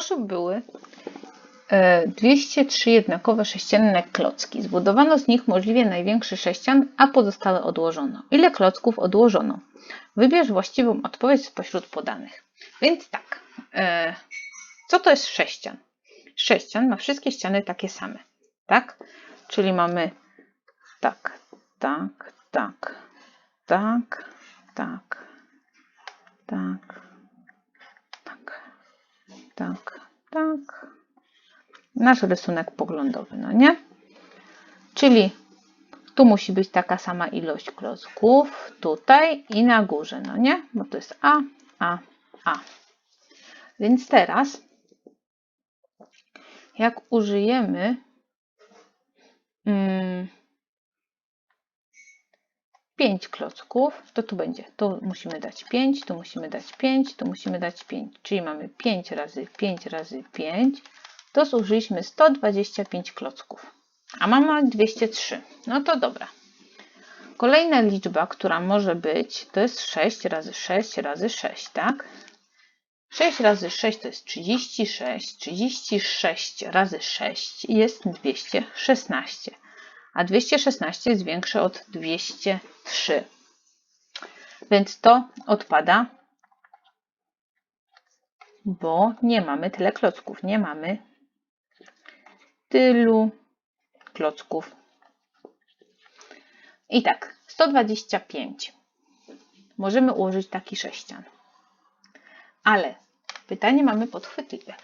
koszu były e, 203 jednakowe sześcienne klocki. Zbudowano z nich możliwie największy sześcian, a pozostałe odłożono. Ile klocków odłożono? Wybierz właściwą odpowiedź spośród podanych. Więc tak, e, co to jest sześcian? Sześcian ma wszystkie ściany takie same, tak? Czyli mamy tak, tak, tak, tak, tak, tak, tak, tak. Nasz rysunek poglądowy, no nie? Czyli tu musi być taka sama ilość klocków, tutaj i na górze, no nie? Bo to jest A, A, A. Więc teraz, jak użyjemy mm, 5 klocków, to tu będzie, tu musimy dać 5, tu musimy dać 5, tu musimy dać 5, czyli mamy 5 razy 5 razy 5, to zużyliśmy 125 klocków, a mamy 203, no to dobra. Kolejna liczba, która może być, to jest 6 razy 6 razy 6, tak? 6 razy 6 to jest 36, 36 razy 6 jest 216, a 216 jest większe od 203. Więc to odpada, bo nie mamy tyle klocków, nie mamy tylu klocków. I tak, 125. Możemy ułożyć taki sześcian. Ale pytanie mamy podchwytliwe.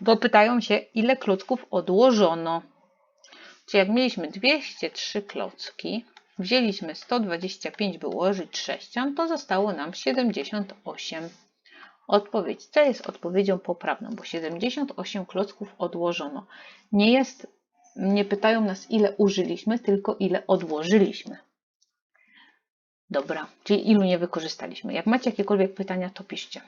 Bo pytają się, ile klocków odłożono. Czyli jak mieliśmy 203 klocki, wzięliśmy 125, by ułożyć sześcian, to zostało nam 78. Odpowiedź C jest odpowiedzią poprawną, bo 78 klocków odłożono. Nie jest, nie pytają nas, ile użyliśmy, tylko ile odłożyliśmy. Dobra, czyli ilu nie wykorzystaliśmy. Jak macie jakiekolwiek pytania, to piszcie.